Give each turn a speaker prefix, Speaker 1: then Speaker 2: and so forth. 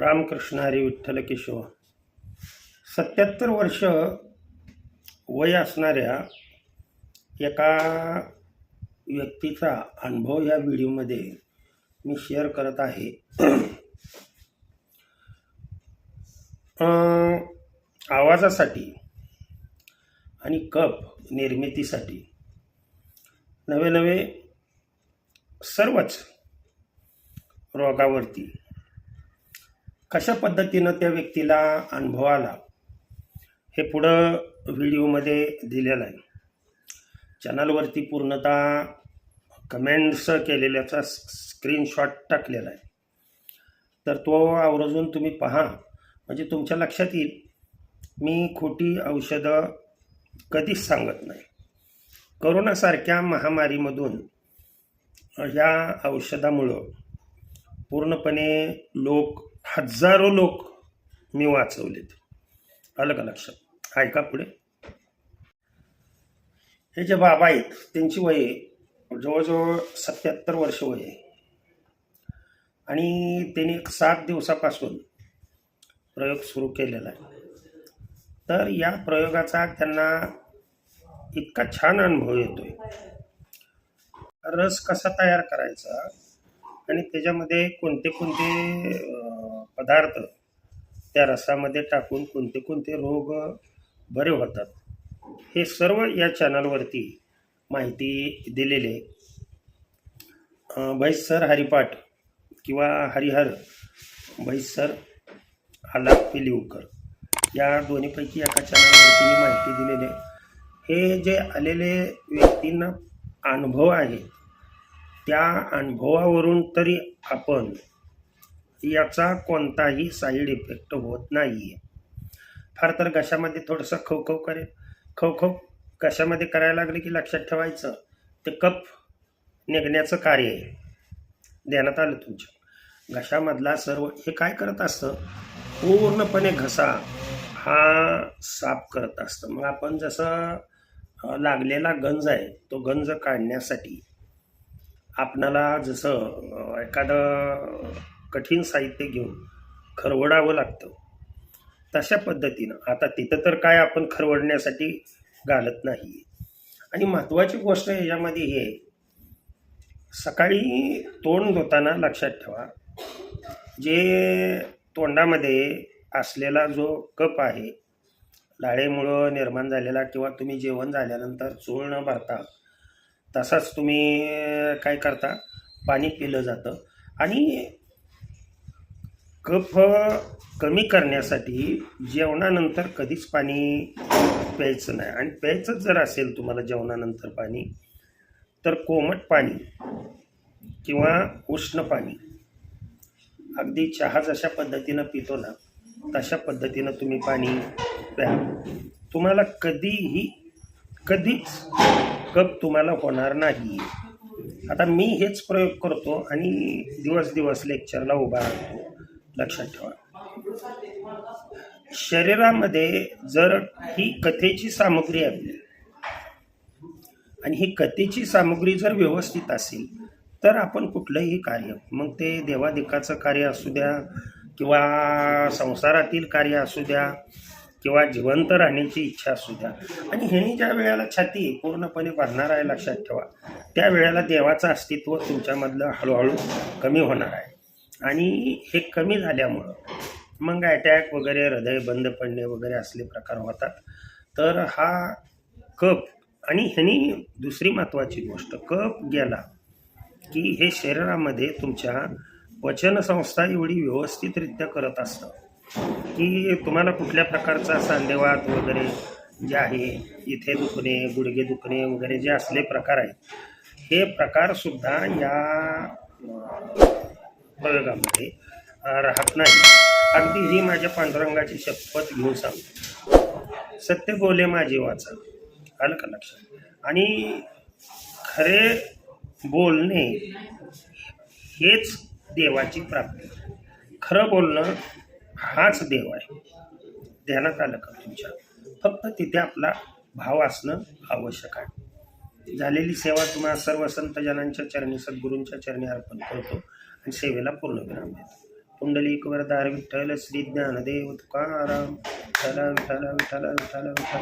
Speaker 1: रामकृष्ण हरी विठ्ठल केशव सत्याहत्तर वर्ष वय असणाऱ्या एका व्यक्तीचा अनुभव या व्हिडिओमध्ये मी शेअर करत आहे. आवाजासाठी आणि कप निर्मितीसाठी नवे नवे सर्वच रोगावरती कशा पद्धतीनं त्या व्यक्तीला अनुभव आला? हे पुढं व्हिडिओमध्ये दिलेलं आहे. चॅनलवरती पूर्णतः कमेंट्स केलेल्याचा स्क्रीनशॉट टाकलेला आहे. तर तो आवर्जून तुम्ही पहा. म्हणजे तुमच्या लक्षात येईल मी खोटी औषधं कधीच सांगत नाही. करोनासारख्या महामारीमधून या औषधामुळं पूर्णपणे लोक हजारो लोक मी वाचवलेत. आलं का लक्षात? ऐका पुढे. हे जे बाबा आहेत त्यांची वय जवळजवळ सत्याहत्तर वर्ष वय आहे. आणि त्यांनी एक सात दिवसापासून प्रयोग सुरू केलेला आहे. तर या प्रयोगाचा त्यांना इतका छान अनुभव येतोय. रस कसा तयार करायचा? आणि त्याच्यामध्ये कोणते कोणते पदार्थ त्या रसामध्ये टाकून कोणते कोणते रोग बरे होतात. हे सर्व या चॅनलवरती माहिती दिलेले भैसर हरिपाठ किंवा हरिहर भैसर आला पिलिवकर या दोन्हीपैकी एका चॅनलवरती माहिती दिलेली आहे. हे जे आलेले व्यक्तींना अनुभव आहे त्या अनुभवावरून तरी आपण याचा कोणताही साईड इफेक्ट होत नाही आहे फार तर घशामध्ये थोडंसं खवखव करेल. खवखव घशामध्ये करायला लागले की लक्षात ठेवायचं ते कप निघण्याचं कार्य आहे. ध्यानात आलं तुमच्या. घशामधला सर्व हे काय करत असतं? पूर्णपणे घसा हा साफ करत असतं. मग आपण जसं लागलेला गंज आहे तो गंज काढण्यासाठी आपणाला जसं एखादं कठीण साहित्य घेऊन खरवडावं लागतं. तशा पद्धतीनं आता तिथं तर काय आपण खरवडण्यासाठी घालत नाही आणि महत्त्वाची गोष्ट याच्यामध्ये हे सकाळी तोंड धुताना लक्षात ठेवा जे तोंडामध्ये असलेला जो कप आहे लाळेमुळं निर्माण झालेला किंवा तुम्ही जेवण झाल्यानंतर चूळ न भरता तसाच तुम्ही काय करता पाणी पिलं जातं. आणि कफ कमी करण्यासाठी जेवणानंतर कधीच पाणी प्यायचं नाही. आणि प्यायचंच जर असेल तुम्हाला जेवणानंतर पाणी तर कोमट पाणी किंवा उष्ण पाणी. अगदी चहा जशा पद्धतीनं पितो ना तशा पद्धतीनं तुम्ही पाणी प्या. तुम्हाला कधीही कधीच कप तुम्हाला होणार नाही. आता मी हेच प्रयोग करतो आणि दिवस दिवस लेक्चरला उभा राहतो. लक्षात ठेवा. शरीरामध्ये जर ही कथेची सामग्री आहे आणि ही कथेची सामग्री जर व्यवस्थित असेल तर आपण कुठलंही कार्य मग ते देवाधिकाचं कार्य असू द्या किंवा संसारातील कार्य असू द्या किंवा जिवंत राहण्याची इच्छा असू द्या. आणि ह्यानी ज्या वेळेला छाती पूर्णपणे भरणार आहे लक्षात ठेवा. त्या वेळेला देवाचं अस्तित्व तुमच्यामधलं हळूहळू कमी होणार आहे. आणि हे कमी झाल्यामुळं मग अटॅक वगैरे हृदय बंद पडणे वगैरे असले प्रकार होतात. तर हा कप आणि ह्यानी दुसरी महत्त्वाची गोष्ट कप गेला की हे शरीरामध्ये तुमच्या पचनसंस्था एवढी व्यवस्थितरित्या करत असतं की तुम्हाला कुठल्या प्रकारचा सांधेवात वगैरे जे आहे इथे दुखणे गुडघे दुखणे वगैरे जे असले प्रकार आहेत हे प्रकारसुद्धा या प्रयोगामध्ये राहत नाही. अगदी ही माझ्या पांडुरंगाची शपथ घेऊन सांगतो. सत्य बोले माझी वाचा आलं का लक्षात? आणि खरे बोलणे हेच देवाची प्राप्ती. खरं बोलणं हाच देव आहे. ध्यानात आलं का तुमच्या? फक्त तिथे आपला भाव असणं आवश्यक आहे. झालेली सेवा तुम्हाला सर्व संतजनांच्या चरणी सद्गुरूंच्या चरणी अर्पण करतो आणि सेवेला पूर्ण विराम देतो. पुंडलिक दार विठ्ठल श्री ज्ञानदेव तुकाराम. विठ्ठल विठ्ठल विठ्ठल विठ्ठल विठ्ठल.